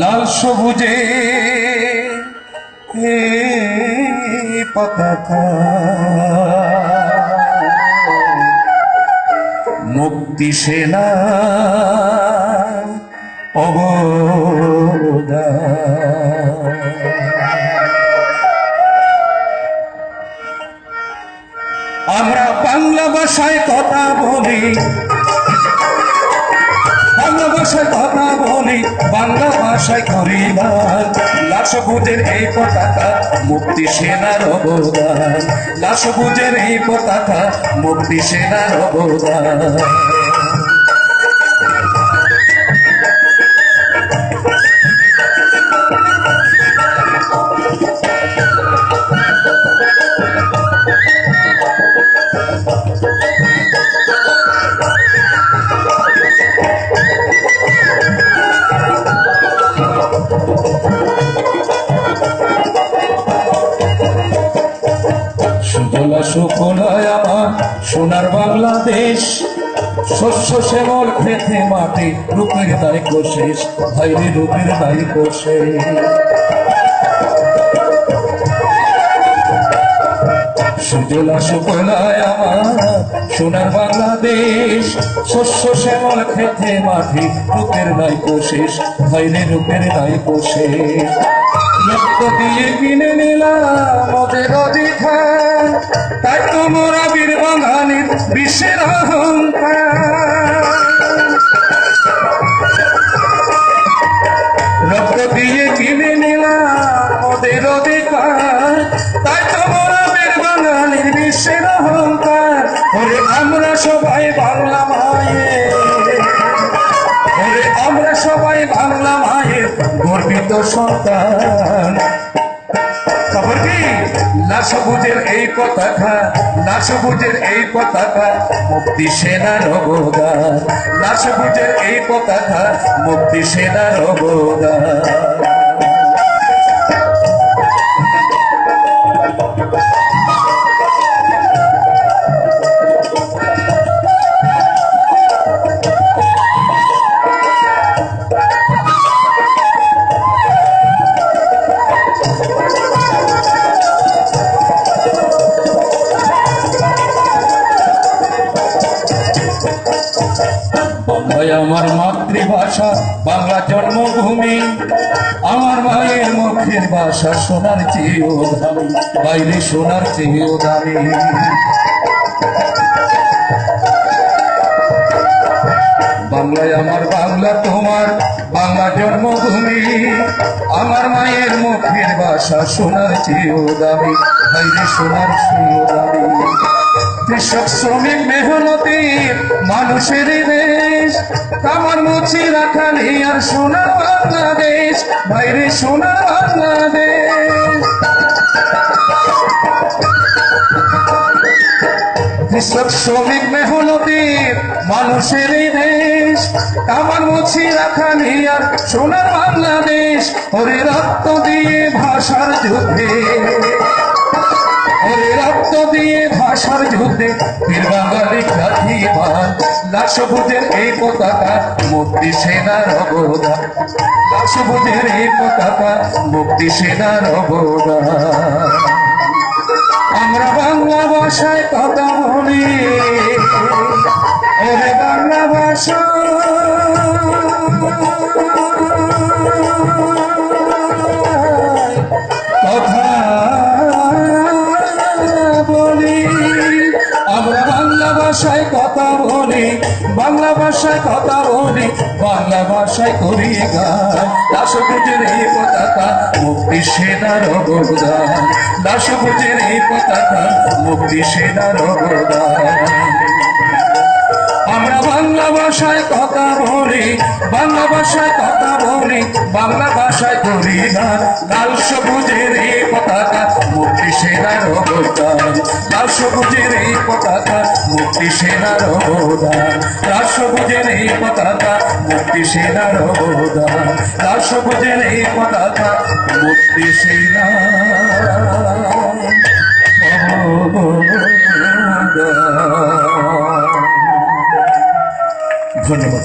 লাল সবুজে পতাকা। মুক্তি সেনা অবদান। আমরা বাংলা ভাষায় কথা বলি। বাংলা ভাষায় কথা বলি, বাংলা ভাষায় করি না লাশবুজের এই পতাকা মুক্তি সেনার অবদান। লাশবুজের এই পতাকা মুক্তি সেনার অবদান। বাংলাদেশ শস্য শ্যামল খেতে মাটি রূপের দায়িত্ব শেষ ভাইরে রূপের দায়িত্ব শেষ সুজলা সুফলায় আমার। সোনার বাংলাদেশ, শস্য শ্যামল খেতে মাঠে রূপের নাই কোশেষ রূপের নাই কোশেষ রক্ত দিয়ে কিনে নিলাম ওদের অধিকার, তাই তো মোরা বীর বাঙালির বিশ্বের অহংকার। গর্বিত সন্তান। তারপর কি? না সবুজের এই পতাকা না সবুজের এই পতাকা মুক্তি সেনার অবদান না সবুজের এই পতাকা মুক্তি সেনার অবদান বাংলায় আমার মাতৃভাষা, বাংলা জন্মভূমি। আমার মায়ের মুখের ভাষা সোনার চেয়েও দামি বাইরে সোনার চেয়েও দামি। বাংলায় আমার বাংলা বাংলা জন্মভূমি। আমার মায়ের মুখের ভাষা সোনার চেয়েও দামি বাইরে সোনার চেয়েও দামি কৃষক, শ্রমিক, মেহনতি, মানুষের দেশ। কামার মুছি রাখালি আর সোনার বাংলাদেশ। বাইরে সোনার বাংলাদেশ। কৃষক শ্রমিক মেহনতি মানুষের দেশ কামার মুছি রাখালি আর সোনার বাংলাদেশ ওরে রক্ত দিয়ে ভাষার যুদ্ধে। রক্ত দিয়ে ভাষার যুদ্ধে এই পতাকা মুক্তি সেনার অবদান। লাশবুজের এই পতাকা মুক্তি সেনার অবদান। আমরা বাংলা ভাষায় কথা বলি ভাষায় কথা বলি, বাংলা ভাষায় করি গান। এই পতাকা মুক্তি সেনার অবদান। দাসপুজের এই পতাকা মুক্তি সেনার অবদান। আমরা বাংলা ভাষায় কথা বলি, বাংলা ভাষায় কথা বলি, বাংলা ভাষায় করি না লাল সবুজের এই সেনার অবদান। লাল সবুজের এই পতাকা মুক্তি সেনার অবদান। লাল সবুজের এই পতাকা মুক্তি সেনার অবদান। লাল সবুজের এই পতাকা মুক্তি সেনার অবদান।